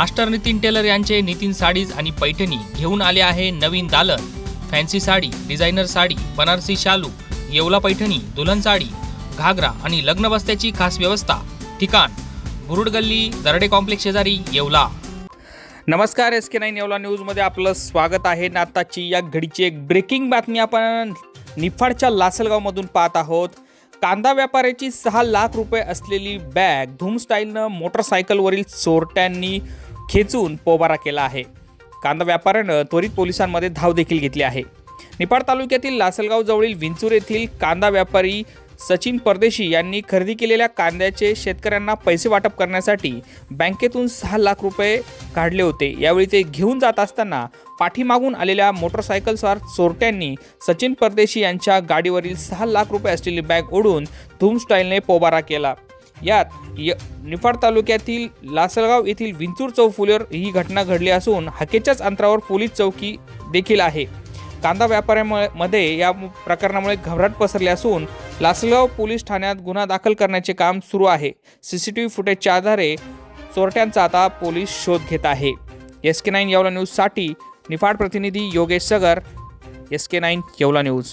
Master Nitin teller यांचे Nitin sarees आणि पैठणी घेऊन आले आहे नवीन दालन. फॅन्सी साडी डिझायनर साडी बनारसी शालू येवला पैठणी दुल्हन साडी घागरा आणि लग्न बस्त्याची खास व्यवस्था. ठिकाण बुरुड गल्ली दरडे कॉम्प्लेक्स शेजारी येवला. नमस्कार एस के नाईन येवला न्यूजमध्ये आपलं स्वागत आहे. नाताची या घडीची एक ब्रेकिंग बातमी आपण निफाडच्या लासलगावमधून पाहत आहोत. कांदा व्यापाऱ्याची सहा लाख रुपये असलेली बॅग धूम स्टाईलनं मोटरसायकलवरील चोरट्यांनी खेचून पोबारा केला आहे. कांदा व्यापाऱ्यानं त्वरित पोलिसांमध्ये धाव देखील घेतली आहे. निपाड तालुक्यातील लासलगाव जवळील विंचूर येथील कांदा व्यापारी सचिन परदेशी यांनी खरेदी केलेल्या कांद्याचे शेतकऱ्यांना पैसे वाटप करण्यासाठी बँकेतून सहा लाख रुपये काढले होते. यावेळी ते घेऊन जात असताना पाठीमागून आलेल्या मोटरसायकलस्वार चोरट्यांनी सचिन परदेशी यांच्या गाडीवरील सहा लाख रुपये असलेली बॅग ओढून धूम स्टाईलने पोबारा केला. यात य निफाड तालुक्यातील लासलगाव येथील विंचूर चौफुलीवर ही घटना घडली असून हाकेच्याच अंतरावर पोलीस चौकी देखील आहे. कांदा व्यापाऱ्यामध्ये या प्रकरणामुळे घबराट पसरली असून लासलगाव पोलीस ठाण्यात गुन्हा दाखल करण्याचे काम सुरू आहे. सी सी टी व्ही फुटेजच्या आधारे चोरट्यांचा आता पोलीस शोध घेत आहे. एस के नाईन येवला न्यूजसाठी निफाड प्रतिनिधी Yogesh Sagar S K nine Yeola news.